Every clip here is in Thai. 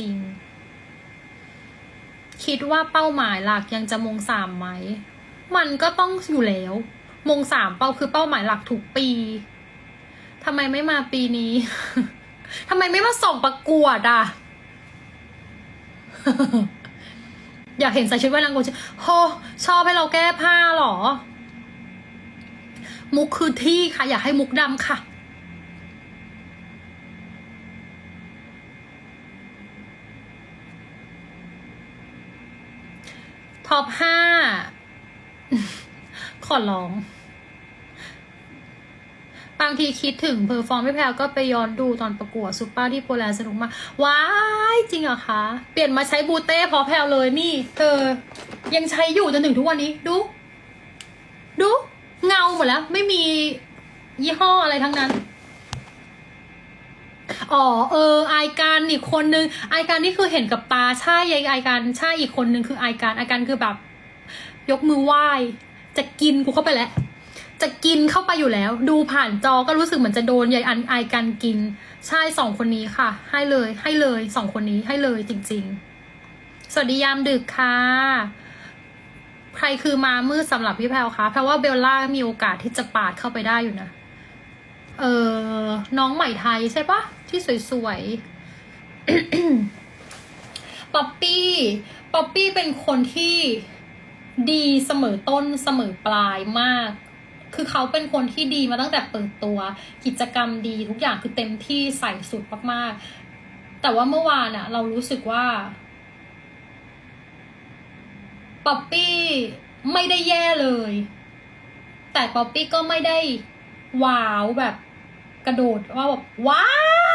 ริง คิดว่าเป้าหมายหลักยังจะมงสามไหม มันก็ต้องอยู่แล้ว มงสามเป้าคือเป้าหมายหลักทุกปีทำไมไม่มาปีนี้ทำไมไม่มาส่งประกวดอะ อยากเห็นใส่ชุดว่ายน้ำกูจะโหชอบให้เราแก้ผ้าหรอ มุกคือที่ค่ะ อยากให้มุกดำค่ะ ท็อปห้าขอร้อง บางทีคิดถึงเพอร์ฟอร์มพี่แพลวก็ไปย้อนดูตอนประกวดซูเปอร์ที่โปรแลนด์สนุกมากว้ายจริงเหรอคะ เปลี่ยนมาใช้บูเต้พอแพลวเลยนี่ เธอ ยังใช้อยู่จนถึงทุกวันนี้ดู ดู เงาหมดแล้ว ไม่มียี่ห้ออะไรทั้งนั้น อ๋อเออไอการอีกคนนึงไอการนี่คือเห็นกับตาใช่ไอไอการใช่อีกคนนึงคือไอการไอการคือแบบ ยกมือไหว้ จะกินกูเข้าไปแล้วจะกินเข้าไปอยู่แล้ว ดูผ่านจอก็รู้สึกเหมือนจะโดนยายอันไอกันกิน ใช่สองคนนี้ค่ะ ให้เลย ให้เลยสองคนนี้ให้เลยจริง ๆ สวัสดียามดึกค่ะใครคือมามืดสำหรับพี่แพลวคะเพราะว่าเบลล่ามีโอกาสที่จะปาดเข้าไปได้อยู่นะ เออน้องใหม่ไทยใช่ปะที่สวยๆ ป๊อปปี้ ป๊อปปี้เป็นคนที่ดีเสมอต้นเสมอปลายมาก คือเขาเป็นคนที่ดีมาตั้งแต่เปิดตัว กิจกรรมดีทุกอย่างคือเต็มที่ใส่สุดมากๆ แต่ว่าเมื่อวานอะเรารู้สึกว่า ป๊อปปี้ไม่ได้แย่เลย แต่ป๊อปปี้ก็ไม่ได้ว้าวแบบ ระโดดว่าแบบว้า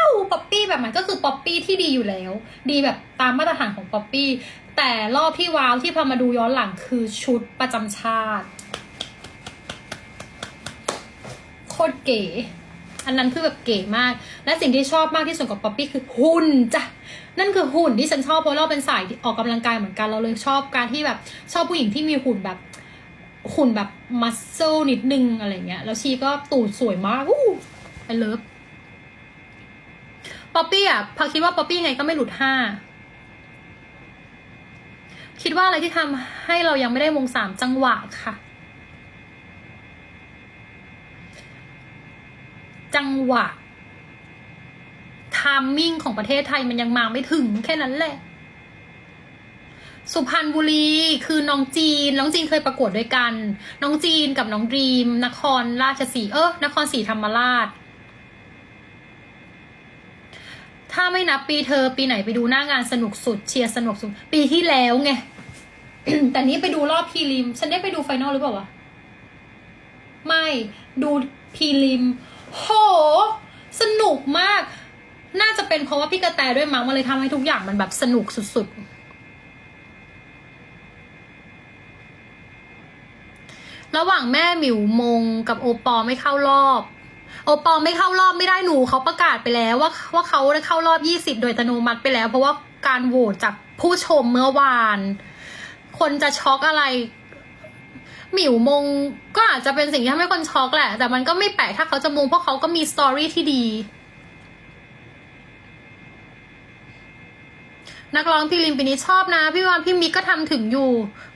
วป๊อปปี้แบบมันก็คือป๊อปปี้ที่ดีอยู่แล้ว ดีแบบตามมาตรฐานของป๊อปปี้แต่รอบที่ว้าวที่พามาดูย้อนหลังคือชุดประจำชาติโคตรเก๋อันนั้นคือแบบเก๋มาก และสิ่งที่ชอบมากที่สุดกับป๊อปปี้คือหุ่นจ้ะ นั่นคือหุ่นที่ฉันชอบเพราะเราเป็นสายออกกำลังกายเหมือนกัน เราเลยชอบการที่แบบชอบผู้หญิงที่มีหุ่นแบบหุ่นแบบมัสเซลนิดนึงอะไรเงี้ย แล้วชีก็ตูดสวยมากอู้ ไอเลิฟป๊อปปี้อะพอคิดว่าป๊อปปี้ไงก็ไม่หลุดห้าคิดว่าอะไรที่ทำให้เรายังไม่ได้มงสามจังหวะค่ะ จังหวะทามมิ่งของประเทศไทยมันยังมาไม่ถึงแค่นั้นแหละ สุพรรณบุรีคือน้องจีน น้องจีนเคยประกวดด้วยกัน น้องจีนกับน้องดรีม นครราชสีเออนครศรีธรรมราช ถ้าไม่นับปีเธอ ปีไหนไปดูหน้างานสนุกสุดเชียร์สนุกสุด ปีที่แล้วไง แต่นี้ไปดูรอบพรีลิม ฉันได้ไปดูไฟนอลหรือเปล่าวะ ไม่ดูพรีลิม โห สนุกมาก น่าจะเป็นเพราะว่าพี่กระแตด้วยมั้งมันเลยทำให้ทุกอย่างมันแบบสนุกสุดๆ ระหว่างแม่หมิวมงกับโอปอไม่เข้ารอบ โอปอไม่เข้ารอบไม่ได้หนูเขาประกาศไปแล้วว่าว่าเขาได้เข้ารอบยี่สิบโดยอัตโนมัติไปแล้ว เพราะว่าการโหวตจากผู้ชมเมื่อวาน คนจะช็อกอะไร หมิวมงก็อาจจะเป็นสิ่งที่ทำให้คนช็อกแหละ แต่มันก็ไม่แปลกถ้าเขาจะมงเพราะเขาก็มีสตอรี่ที่ดี นักร้องพี่ลิมปีนี้ชอบนะ พี่วานพี่มิกก็ทำถึงอยู่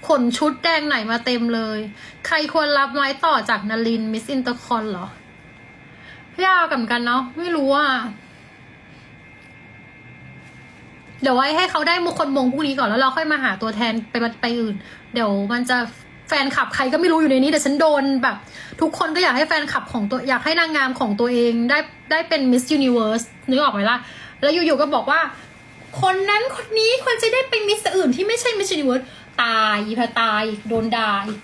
ขนชุดแดงไหนมาเต็มเลย ใครควรรับไม้ต่อจากนารินมิสอินเตอร์คอนเหรอ ยากกันกันเนาะไม่รู้อะเดี๋ยวไว้ให้เขาได้มุคนมงพวกนี้ก่อนแล้วเราค่อยมาหาตัวแทนไปไปอื่น เดี๋ยวมันจะแฟนคลับใครก็ไม่รู้อยู่ในนี้แต่ฉันโดนแบบ ทุกคนก็อยากให้แฟนคลับของตัวอยากให้นางงามของตัวเองได้ได้เป็นมิส s u นิเวิร์สนึกออกไหมล่ะ แล้วอยู่ๆก็บอกว่า คนนั้นคนนี้ควรจะได้เป็นมิสอื่นที่ไม่ใช่มิส s u นิเวิร์สตายอีพาตายอีกโดนด่าอีก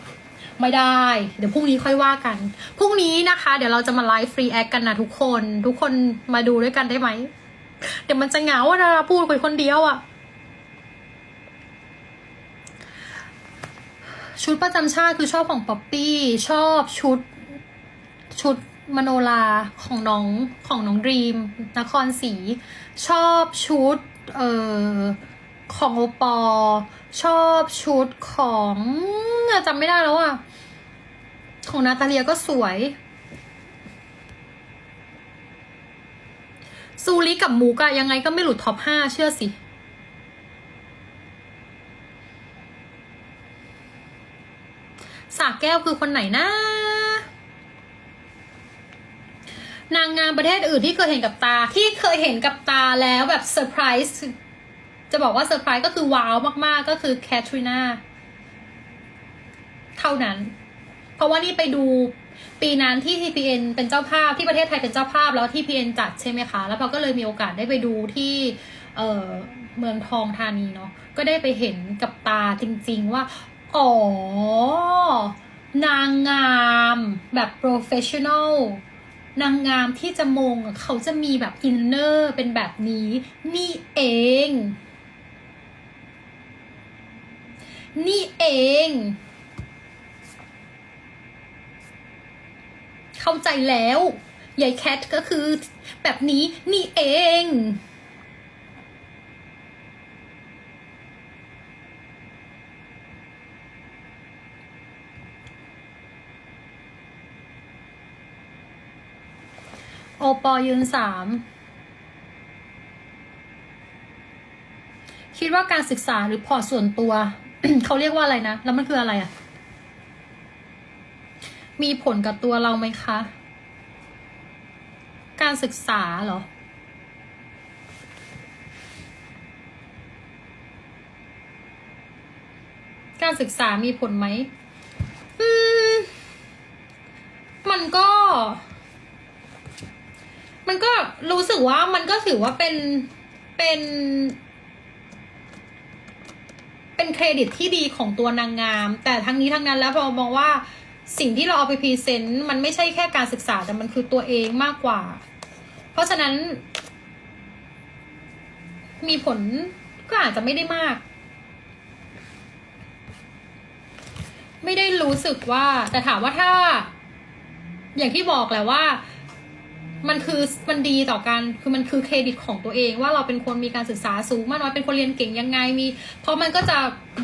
ไม่ได้ เดี๋ยวพรุ่งนี้ค่อยว่ากัน พรุ่งนี้นะคะ เดี๋ยวเราจะมาไลฟ์ฟรีแอคกันนะทุกคน ทุกคนมาดูด้วยกันได้ไหม เดี๋ยวมันจะเหงาอะนะพูดคุยคนเดียวอะชุดประจำชาติคือชอบของป๊อปปี้ ชอบชุด ชุดมโนลาของน้องของน้องดรีม นครศรีชอบชุด เอ่อของโอปอ ชอบชุดของจำไม่ได้แล้วอะ ของนาตาเลียก็สวยซูริกับมูกะยังไงก็ไม่หลุดท็อปห้าเชื่อสิ สากแก้วคือคนไหนนะ นางงามประเทศอื่นที่เคยเห็นกับตาที่เคยเห็นกับตาแล้วแบบเซอร์ไพรส์ จะบอกว่าเซอร์ไพรส์ก็คือว้าวมากๆ ก็คือแคทรีนาเท่านั้น เพราะว่านี่ไปดูปีนั้นที่ TPN เป็นเจ้าภาพที่ประเทศไทยเป็นเจ้าภาพแล้ว TPN จัดใช่ไหมคะ แล้วเราก็เลยมีโอกาสได้ไปดูที่เเมืองทองธานีเนาะก็ได้ไปเห็นกับตาจริง ๆว่า อ๋อ นางงามแบบ professional นางงามที่จะมงเขาจะมีแบบอินเนอร์เป็นแบบนี้ นี่เอง นี่เอง เข้าใจแล้วยายแคทก็คือแบบนี้นี่เอง โอปอยืนสามคิดว่าการศึกษาหรือพอส่วนตัว เขาเรียกว่าอะไรนะ แล้วมันคืออะไรอะมีผลกับตัวเราไหมคะ การศึกษาเหรอ การศึกษามีผลไหมอืม มันก็ มันก็รู้สึกว่ามันก็ถือว่าเป็นเป็น เป็นเครดิตที่ดีของตัวนางงาม แต่ทั้งนี้ทั้งนั้นแล้วพอมองว่าสิ่งที่เราเอาไปพรีเซนต์มันไม่ใช่แค่การศึกษาแต่มันคือตัวเองมากกว่า เพราะฉะนั้น มีผลก็อาจจะไม่ได้มาก ไม่ได้รู้สึกว่า แต่ถามว่าถ้า อย่างที่บอกแหละว่า มันคือมันดีต่อการคือมันคือเครดิตของตัวเอง ว่าเราเป็นคนมีการศึกษาสูงมากน้อยเป็นคนเรียนเก่งยังไงมี เพราะมันก็จะ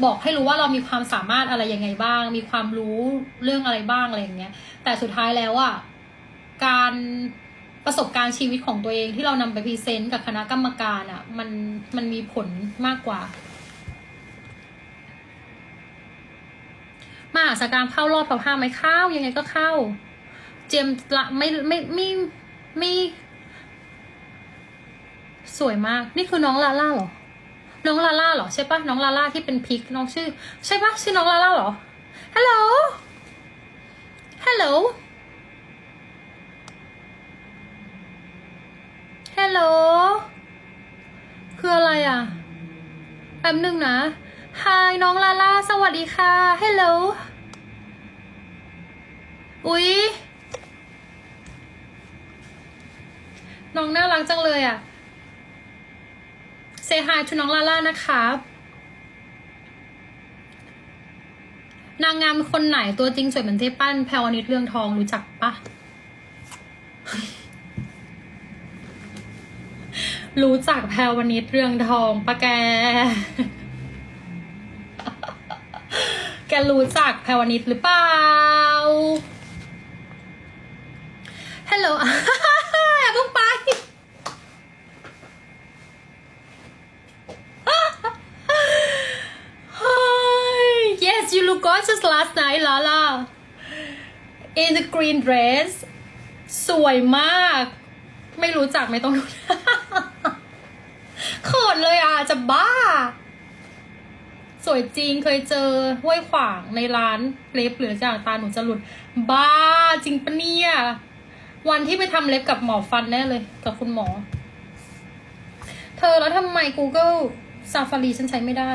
บอกให้รู้ว่าเรามีความสามารถอะไรยังไงบ้าง มีความรู้เรื่องอะไรบ้างอะไรอย่างเงี้ย แต่สุดท้ายแล้วอะการประสบการณ์ชีวิตของตัวเองที่เรานำไปพรีเซนต์กับคณะกรรมการอะ มันมันมีผลมากกว่ามาสการเข้ารอบท็อปห้าไหมเข้ายังไงก็เข้า เจมส์ละไม่ไม่ไม่ไม่ สวยมาก นี่คือน้องลาล่าเหรอ น้องลาล่าเหรอใช่ปะน้องลาล่าที่เป็นพิกน้องชื่อ ใช่ปะชื่อน้องลาล่าเหรอ ฮัลโหล ฮัลโหล ฮัลโหล คืออะไรอะ แป๊บนึงนะฮายน้องลาล่า สวัสดีค่ะ ฮัลโหล อุ๊ย น้องน่ารักจังเลยอะเซฮายชูน้องลาล่านะครับนางงามคนไหนตัวจริงสวยเหมือนเทพปั้นแพรวนิดเรื่องทองรู้จักปะรู้จักแพรวนิดเรื่องทองปะแก แกรู้จักแพรวนิดหรือเปล่าฮัลโหล อย่าเพิ่งไป yes you look gorgeous last night Lala in the green dress สวยมาก ไม่รู้จักไม่ต้องรู้เขินเลยอะ จะบ้า สวยจริงเคยเจอห้วยขวางในร้านเล็บหรือจากตาหนูจะหลุด บ้าจริงปะเนี่ย วันที่ไปทำเล็บกับหมอฟันแน่เลย กับคุณหมอ เธอแล้วทำไม Google Safari ฉันใช้ไม่ได้